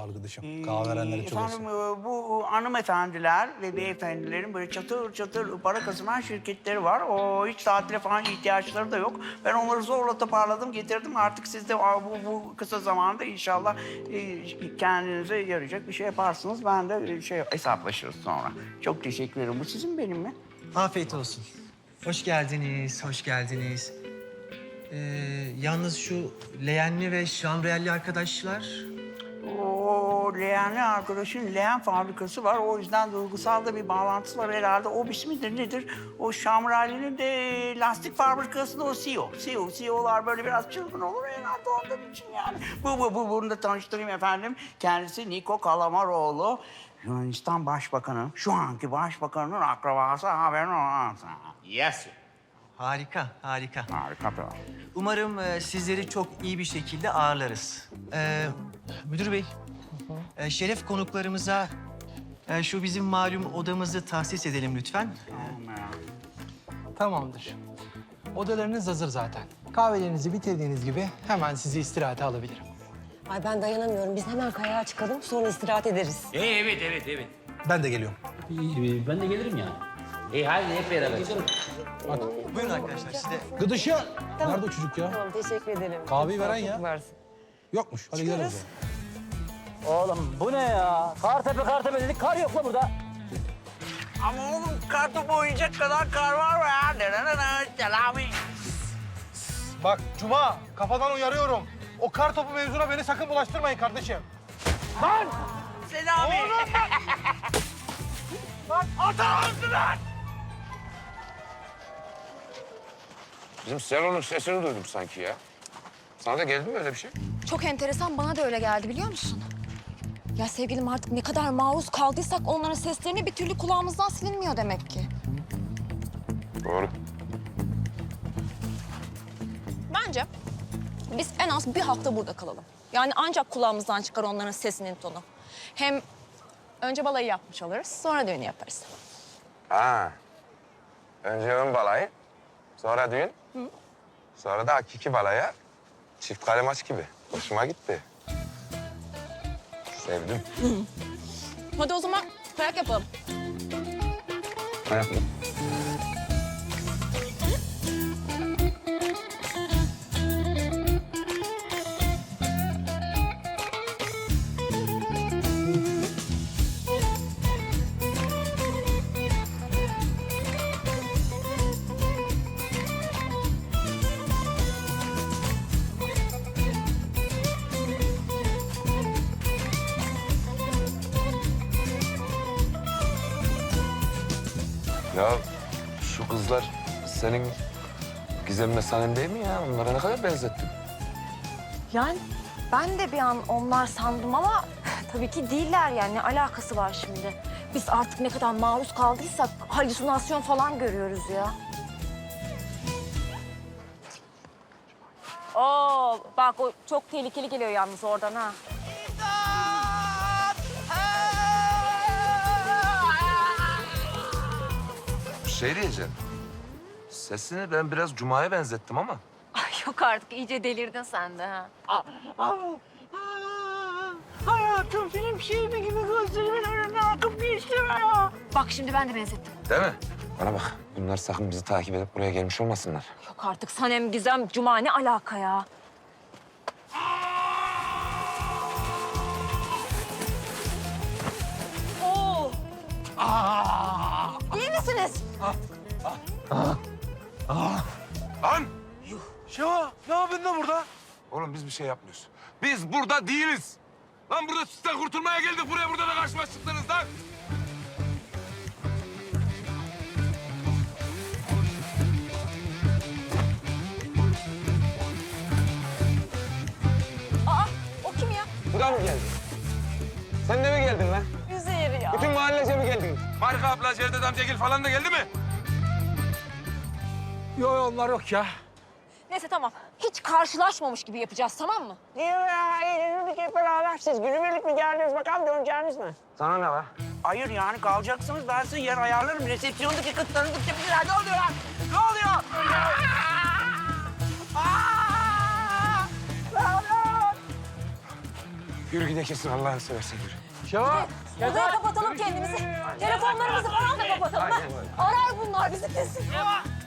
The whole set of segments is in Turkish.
Sağ ol gıdışım. Kahve verenlere çok Efendim e, bu hanımefendiler ve beyefendilerin böyle çatır çatır para kazanan şirketleri var. O hiç tatile falan ihtiyaçları da yok. Ben onları zorla toparladım, getirdim. Artık siz de bu, bu kısa zamanda inşallah e, kendinize yarayacak bir şey yaparsınız. Ben de e, şey hesaplaşırız sonra. Çok teşekkür ederim. Bu sizin benim mi? Afiyet olsun. Hoş geldiniz, hoş geldiniz. Ee, yalnız şu leğenli ve şamriyelli arkadaşlar... O leğenli arkadaşın leğen fabrikası var. O yüzden duygusal da bir bağlantısı var herhalde. O bir midir nedir? O Şamrali'nin de lastik fabrikasında o CEO. CEO, CEO'lar böyle biraz çılgın olur herhalde ondan için yani. Bu, bu, bu, bunu da tanıştırayım efendim. Kendisi Niko Kalamaroğlu. Yunanistan Başbakanı, şu anki başbakanın akrabası haberin olmaz. Yes. Harika, harika. Harika bir Umarım e, sizleri çok iyi bir şekilde ağırlarız. Ee, müdür bey, e, şeref konuklarımıza e, şu bizim malum odamızı tahsis edelim lütfen. Tamamdır. Odalarınız hazır zaten. Kahvelerinizi bitirdiğiniz gibi hemen sizi istirahate alabilirim. Ay ben dayanamıyorum. Biz hemen kayağa çıkalım sonra istirahat ederiz. Ee, evet, evet, evet. Ben de geliyorum. İyi, ben de gelirim ya. İyi, hadi hep beraber. Buyurun arkadaşlar, siz de Gıdışı! Nerede o çocuk ya? Tamam teşekkür ederim. Kahveyi veren ya. varsın. Yokmuş. Hadi gidelim. Çıkarız. zaman. Oğlum bu ne ya? Kartepe kartepe dedik, kar yok la burada. Ama oğlum kartopu oynayacak kadar kar var mı ya? Selami. Bak Cuma, kafadan uyarıyorum. O kar topu mevzuna beni sakın bulaştırmayın kardeşim. Selami. Bizim Selo'nun sesini duydum sanki ya. Sana da geldi mi öyle bir şey? Çok enteresan bana da öyle geldi biliyor musun? Ya sevgilim artık ne kadar maruz kaldıysak onların seslerini bir türlü kulağımızdan silinmiyor demek ki. Doğru. Bence biz en az bir hafta burada kalalım. Yani ancak kulağımızdan çıkar onların sesinin tonu. Hem önce balayı yapmış oluruz, sonra düğünü yaparız. Ha. Önce ön balayı, sonra düğün. Sonra da hakiki balaya. Çift kale maç gibi. Hoşuma gitti. Sevdim. Hadi o zaman kayak yapalım. Ayaklı. Ya senin Gizem'le Sanem değil mi ya? Onlara ne kadar benzettin? Yani ben de bir an onlar sandım ama tabii ki değiller yani. Ne alakası var şimdi? Biz artık ne kadar maruz kaldıysak halüsinasyon falan görüyoruz ya. Oo bak o çok tehlikeli geliyor yalnız oradan ha. Bir şey diyeceğim. Sesini ben biraz Cuma'ya benzettim ama. Ay yok artık iyice delirdin sen de ha. Hayatım film şeridi gibi gözlerimin önünden akıp geçti be ya. Bak şimdi ben de benzettim. Değil mi? Bana bak. Bunlar sakın bizi takip edip buraya gelmiş olmasınlar. Yok artık Sanem, Gizem, Cuma ne alaka ya? Oo. İyi misiniz? Lan! Şeva, ne yapıyorsun lan burada? Oğlum biz bir şey yapmıyoruz. Biz burada değiliz. Lan burada sizden kurtulmaya geldik. Buraya burada da karşıma çıktınız lan. Aa, o kim ya? Bu da mı geldi? Sen de mi geldin lan? Üzeyir ya. Bütün mahallece mi geldin? Marika abla, Cevdet amcagil falan da geldi mi? Yok yok onlar yok ya. Neyse tamam. Hiç karşılaşmamış gibi yapacağız tamam mı? Niye ya? Eğlenirdik hep beraber. Siz günübirlik mi geldiniz bakalım döneceğiniz mi? Sana ne var? Hayır yani kalacaksınız. Ben size yer ayarlarım. Resepsiyondaki bir şeyler. Ne oluyor lan? Ne oluyor? Aa! Ne oluyor? Yürü gidelim kesin Allah'ını seversen yürü. Şevval. Odaya kapatalım kendimizi. Telefonlarımızı falan da kapatalım. Arar bunlar bizi kesin. Şefkat!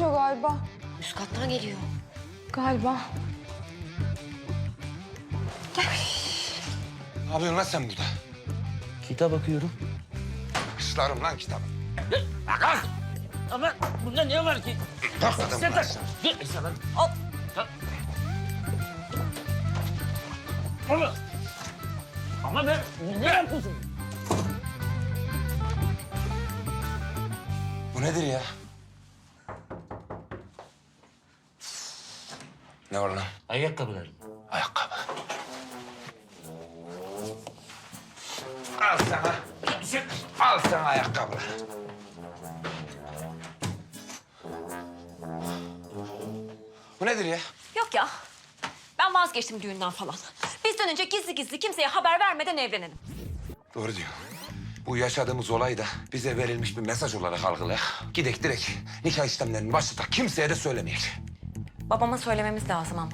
Atıyor galiba. Üst kattan geliyor. Galiba. Ne yapıyorsun lan sen burada? Kitap bakıyorum. Islarım lan kitabı. Bakan! Ama bunda ne var ki? Bakmadım Sen lan de... sen. Dur sana. Al. Al. Ama... Ama ben... Ne yapıyorsun? Bu nedir ya? Ne var lan? Ayakkabılarım. Ayakkabı. Al sana. Al sana ayakkabı. Bu nedir ya? Yok ya. Ben vazgeçtim düğünden falan. Biz dönünce gizli gizli kimseye haber vermeden evlenelim. Doğru diyor. Bu yaşadığımız olay da bize verilmiş bir mesaj olarak algılayak. Gidek direkt nikah işlemlerinin başında kimseye de söylemeyek. Babama söylememiz lazım ama.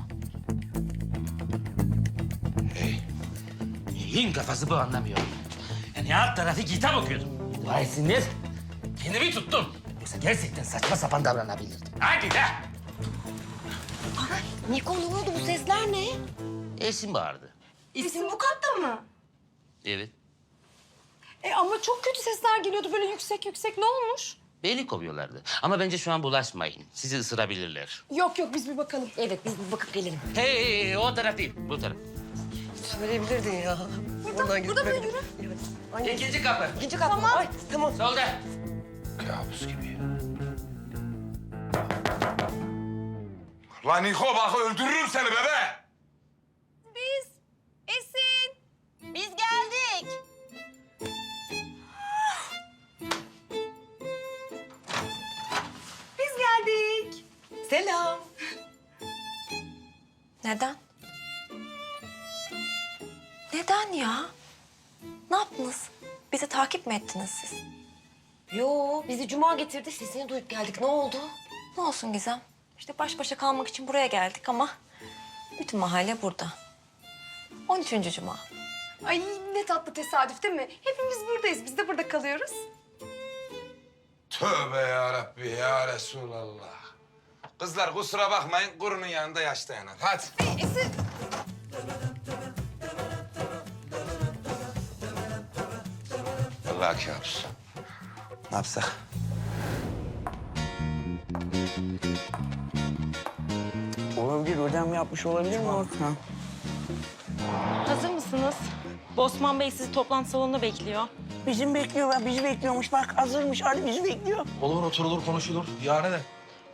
Hey. Neyin kafası bu anlamıyorum. Yani alt tarafı kitap okuyordum. Dua etsinler. Kendimi tuttum. Yoksa gerçekten saçma sapan davranabilirdim. Hadi de. Niko ne oldu bu sesler ne? Esim bağırdı. İsim bu katta mı? Evet. E ama çok kötü sesler geliyordu böyle yüksek yüksek. Ne olmuş? Beni kovuyorlardı. Ama bence şu an bulaşmayın. Sizi ısırabilirler. Yok yok biz bir bakalım. Evet biz bir bakıp gelelim. Hey, hey, hey, o taraf değil, bu taraf. Söyleyebilirdin ya. Buradan Burada böyle yürü. İkinci kapı. İkinci kat mı? Ay tamam. Solda. Kabus gibi ya. Lan Niko bak öldürürüm seni bebe. Neden? Neden ya? Ne yaptınız? Bizi takip mi ettiniz siz? Yo bizi Cuma getirdi sesini duyup geldik. Ne oldu? Ne olsun Gizem? İşte baş başa kalmak için buraya geldik ama bütün mahalle burada. 13. Cuma. Ay ne tatlı tesadüf değil mi? Hepimiz buradayız. Biz de burada kalıyoruz. Tövbe ya Rabbi ya Resulallah. Kızlar kusura bakmayın kurunun yanında yaş dayanar. Hadi. Esin. Vallahi kabus. Ne yapsak? Olabilir. Ödem yapmış olabilir mi Orkan? Hazır mısınız? Bosman Bey sizi toplantı salonunda bekliyor. Bizim bekliyor. Bizi bekliyormuş. Bak hazırmış. Hadi bizi bekliyor. Olur oturulur konuşulur. Ya ne de.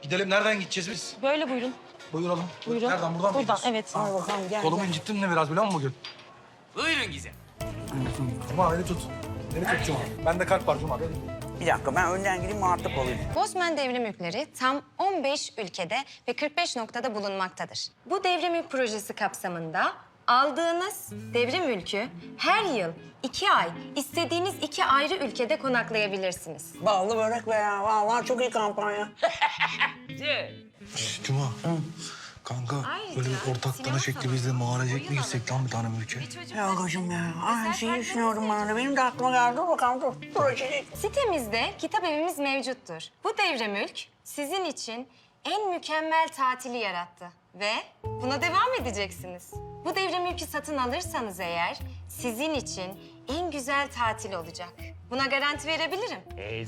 Gidelim nereden gideceğiz biz? Böyle buyurun. Buyuralım. Buyurun. Nereden buradan mı Buradan gidiyoruz? evet. Al bakalım gel. Kolumu gel. incittin de biraz biliyor musun bugün? Buyurun Gizem. Cuma beni tut. Beni tut Cuma. Bende kalp var Cuma. Bir dakika ben önden gideyim muhatap olayım. Bosman devrim yükleri tam 15 ülkede ve 45 noktada bulunmaktadır. Bu devrim yük projesi kapsamında aldığınız devrim ülkü her yıl iki ay istediğiniz iki ayrı ülkede konaklayabilirsiniz. Ballı börek be ya. Vallahi çok iyi kampanya. Cuma. Kanka böyle bir ortak dana şekli biz de mağaracık mı girsek lan bir tane mülke? Ya kocam ya. Aynı şeyi düşünüyorum ben de. Benim de aklıma geldi. Dur bakalım dur. Dur. Sitemizde kitap evimiz mevcuttur. Bu devrim mülk sizin için en mükemmel tatili yarattı ve buna devam edeceksiniz. Bu devrim mülkü satın alırsanız eğer sizin için en güzel tatil olacak. Buna garanti verebilirim. Hey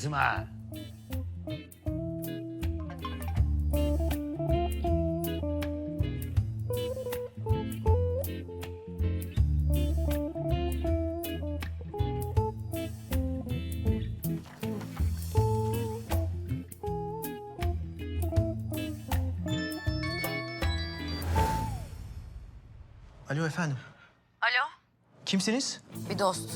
Alo efendim. Alo. Kimsiniz? Bir dost.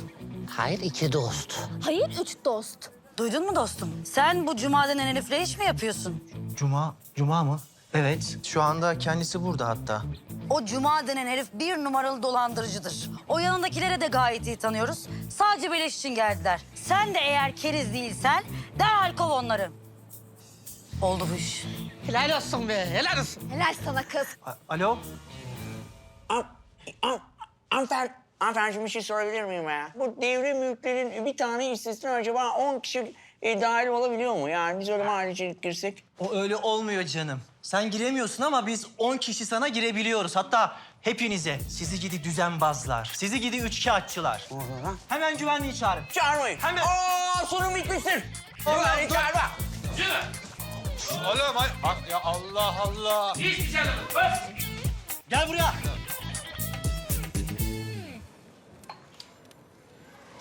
Hayır iki dost. Hayır üç dost. Duydun mu dostum? Sen bu Cuma denen herifle iş mi yapıyorsun? Cuma, Cuma mı? Evet, şu anda kendisi burada hatta. O Cuma denen herif bir numaralı dolandırıcıdır. O yanındakilere de gayet iyi tanıyoruz. Sadece beleş için geldiler. Sen de eğer keriz değilsen derhal kov onları. Oldu bu iş. Helal olsun be, helal olsun. Helal sana kız. A- Alo? An, an, hanımefendi, hanımefendi şimdi bir şey sorabilir miyim ya? Bu devre mülklerin bir tane hissesine acaba 10 kişi e, dahil olabiliyor mu? Yani biz öyle mahallecilik girsek. O öyle olmuyor canım. Sen giremiyorsun ama biz 10 kişi sana girebiliyoruz. Hatta hepinize. Sizi gidi düzenbazlar, sizi gidi üçkağıtçılar. Hemen güvenliği çağırın. Çağırmayın. Hemen. Aa, sorun bitmiştir. Hemen çağırma. Oğlum ay, bak ya Allah Allah. Hiçbir şey anlamadım. Bas. Gel buraya.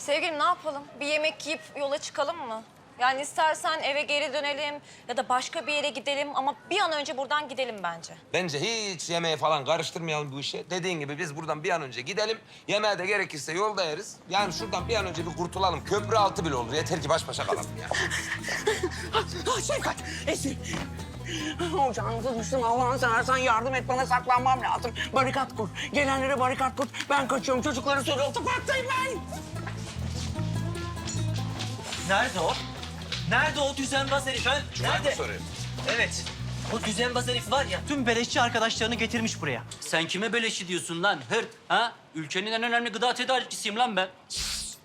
Sevgilim ne yapalım? Bir yemek yiyip yola çıkalım mı? Yani istersen eve geri dönelim ya da başka bir yere gidelim ama bir an önce buradan gidelim bence. Bence hiç yemeğe falan karıştırmayalım bu işi. Dediğin gibi biz buradan bir an önce gidelim. Yemeğe de gerekirse yolda yeriz. Yani şuradan bir an önce bir kurtulalım. Köprü altı bile olur. Yeter ki baş başa kalalım ya. Ah, Şefkat, Esin. Ocağınıza düştüm. Allah'ını seversen yardım et. Bana saklanmam lazım. Barikat kur. Gelenlere barikat kur. Ben kaçıyorum. Çocuklara söyle. Otoparktayım ben. Nerede o? Nerede o düzenbaz herif ha? Nerede? Evet. O düzenbaz herif var ya, tüm beleşçi arkadaşlarını getirmiş buraya. Sen kime beleşi diyorsun lan? Hırt. Ha? Ülkenin en önemli gıda tedarikçisiyim lan ben.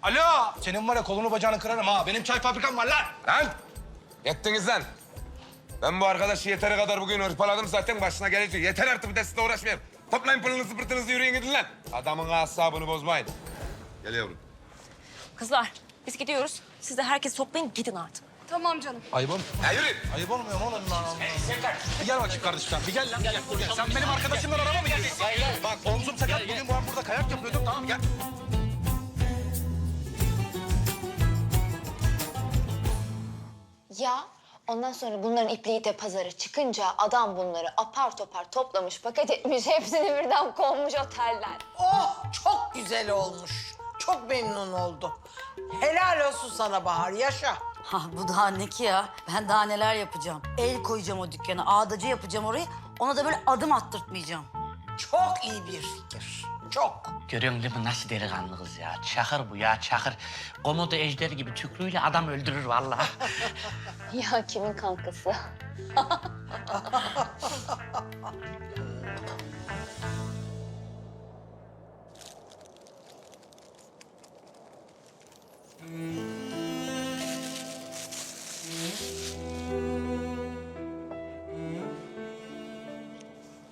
Alo. Senin var ya kolunu bacağını kırarım ha. Benim çay fabrikam var lan. Lan! Yettiniz lan. Ben bu arkadaşı yeteri kadar bugün hırpaladım zaten başına gelecek. Yeter artık bir de sizinle uğraşmayayım. Toplayın pılınızı pırtınızı yürüyün gidin lan. Adamın asabını bozmayın. Gel yavrum. Kızlar biz gidiyoruz. Siz de herkes toplayın gidin artık. Tamam canım. Ayıp olmuyor. Ya yürü. Ayıp olmuyor mu oğlum lan? Bir gel bakayım kardeşim sen. Bir gel lan. Gel, gel. Sen benim arkadaşımla araba mı geldin? Bak omzum sakat. Bugün bu an burada kayak yapıyordum. Tamam gel. Ya ondan sonra bunların ipliği de pazara çıkınca adam bunları apar topar toplamış, paket etmiş, hepsini birden konmuş oteller. Oh çok güzel olmuş. Çok memnun oldum. Helal olsun sana Bahar yaşa. Ha bu daha ne ki ya? Ben daha neler yapacağım. El koyacağım o dükkana, ağdacı yapacağım orayı. Ona da böyle adım attırtmayacağım. Çok iyi bir fikir. Çok. Görüyorsun değil mi nasıl delikanlı kız ya? Çakır bu ya çakır. Komodo ejderi gibi tükrüğüyle adam öldürür vallahi. Ya kimin kankası?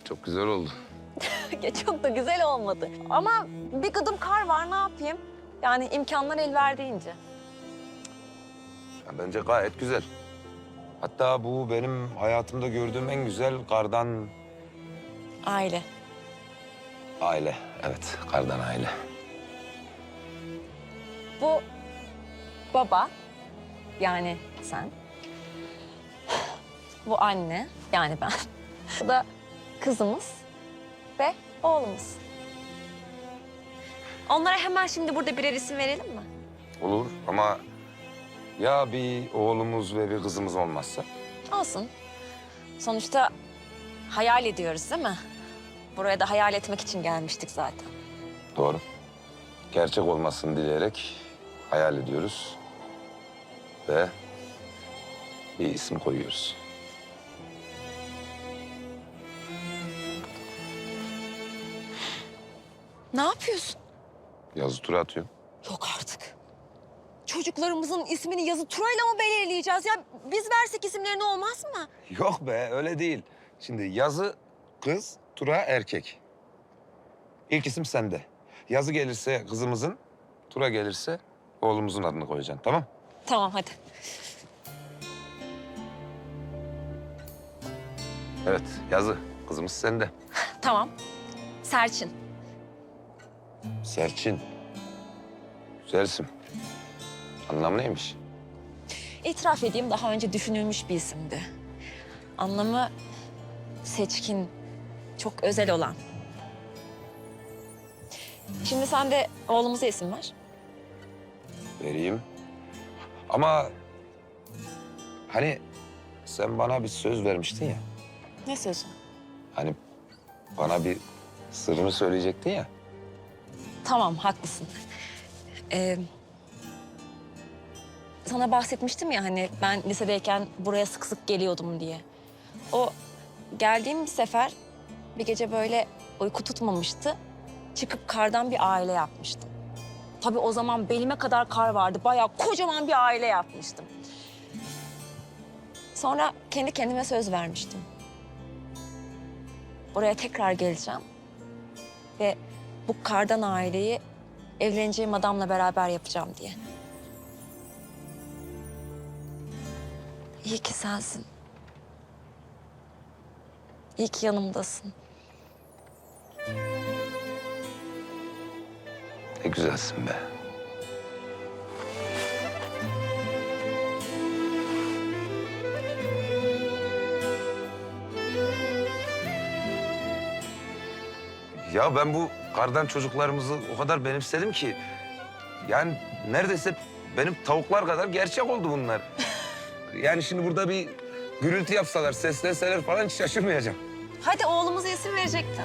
Çok güzel oldu. Ya çok da güzel olmadı. Ama bir gıdım kar var ne yapayım? Yani imkanlar el verdiğince. Ya bence gayet güzel. Hatta bu benim hayatımda gördüğüm en güzel kardan Aile. aile. Evet, kardan aile. Bu baba yani sen. Bu anne yani ben. Bu da kızımız ve oğlumuz. Onlara hemen şimdi burada birer isim verelim mi? Olur ama ya bir oğlumuz ve bir kızımız olmazsa? Olsun. Sonuçta hayal ediyoruz değil mi? Buraya da hayal etmek için gelmiştik zaten. Doğru. Gerçek olmasını dileyerek hayal ediyoruz. Ve bir isim koyuyoruz. Ne yapıyorsun? Yazı tura atıyor. Yok artık. Çocuklarımızın ismini yazı Turay'la mı belirleyeceğiz ya? Biz versek isimlerini olmaz mı? Yok be öyle değil. Şimdi yazı kız, tura erkek. İlk isim sende. Yazı gelirse kızımızın, tura gelirse oğlumuzun adını koyacaksın tamam? Tamam hadi. Evet yazı. Kızımız sende. Tamam. Serçin. Serçin. Güzel isim. Anlamı neymiş? İtiraf edeyim daha önce düşünülmüş bir isimdi. Anlamı seçkin, çok özel olan. Şimdi sen de oğlumuza isim ver. Vereyim. Ama Hani sen bana bir söz vermiştin ya. Ne sözü? Hani bana bir sırrını söyleyecektin ya. Tamam, haklısın. Ee, sana bahsetmiştim ya hani ben lisedeyken buraya sık sık geliyordum diye. O geldiğim bir sefer bir gece böyle uyku tutmamıştı. Çıkıp kardan bir aile yapmıştım. Tabii o zaman belime kadar kar vardı. Bayağı kocaman bir aile yapmıştım. Sonra kendi kendime söz vermiştim. Buraya tekrar geleceğim. Ve bu kardan aileyi evleneceğim adamla beraber yapacağım diye. İyi ki sensin. İyi ki yanımdasın. Ne güzelsin be. Ya ben bu kardan çocuklarımızı o kadar benimsedim ki... Yani neredeyse benim tavuklar kadar gerçek oldu bunlar. yani şimdi burada bir gürültü yapsalar, seslenseler falan hiç şaşırmayacağım. Hadi oğlumuza isim verecektin.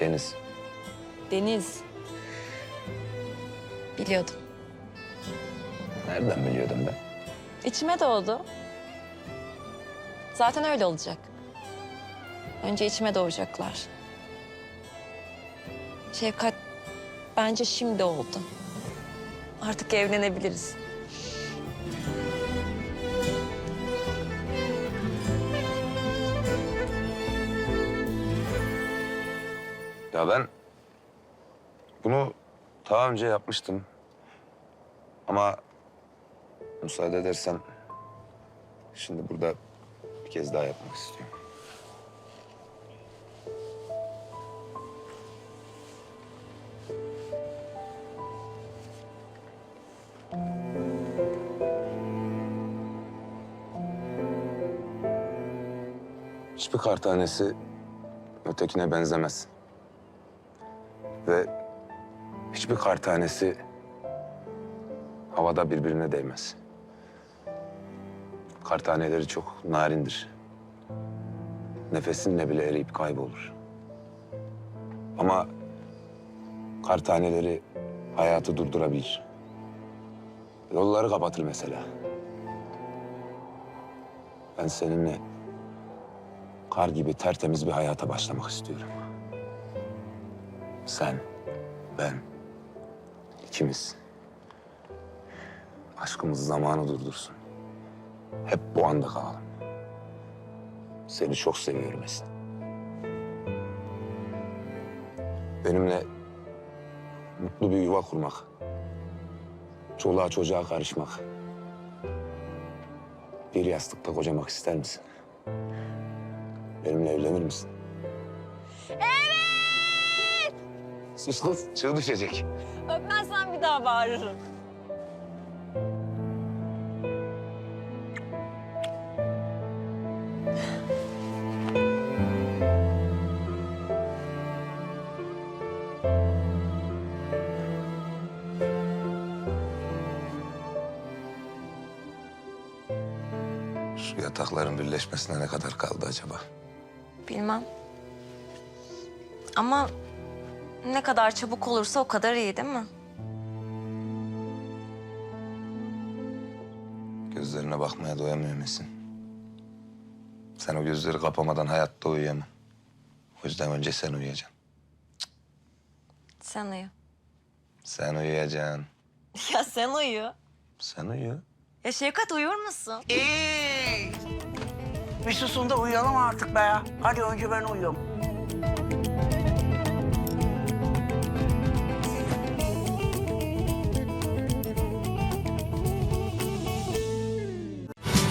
Deniz. Deniz. Biliyordum. Nereden biliyordum ben? İçime doğdu. Zaten öyle olacak. Önce içime doğacaklar. Şefkat bence şimdi oldu. Artık evlenebiliriz. Ya ben bunu daha önce yapmıştım. Ama müsaade edersen şimdi burada bir kez daha yapmak istiyorum. Hiçbir kar tanesi ötekine benzemez. Ve hiçbir kar tanesi havada birbirine değmez. Kar taneleri çok narindir. Nefesinle bile eriyip kaybolur. Ama kar taneleri hayatı durdurabilir. Yolları kapatır mesela. Ben seninle kar gibi tertemiz bir hayata başlamak istiyorum. Sen, ben, ikimiz. Aşkımız zamanı durdursun. Hep bu anda kalalım. Seni çok seviyorum Esin. Benimle mutlu bir yuva kurmak. Çoluğa çocuğa karışmak. Bir yastıkta kocamak ister misin? Benimle evlenir misin? Sus çığ düşecek. Öpmezsen bir daha bağırırım. Şu yatakların birleşmesine ne kadar kaldı acaba? Bilmem. Ama ne kadar çabuk olursa o kadar iyi değil mi? Gözlerine bakmaya doyamıyor musun? Sen o gözleri kapamadan hayatta uyuyamam. O yüzden önce sen uyuyacaksın. Sen uyu. Sen uyuyacaksın. Ya sen uyu. Sen uyu. Ya Şevkat uyur musun? Ee, bir susun da uyuyalım artık be. Hadi önce ben uyuyorum.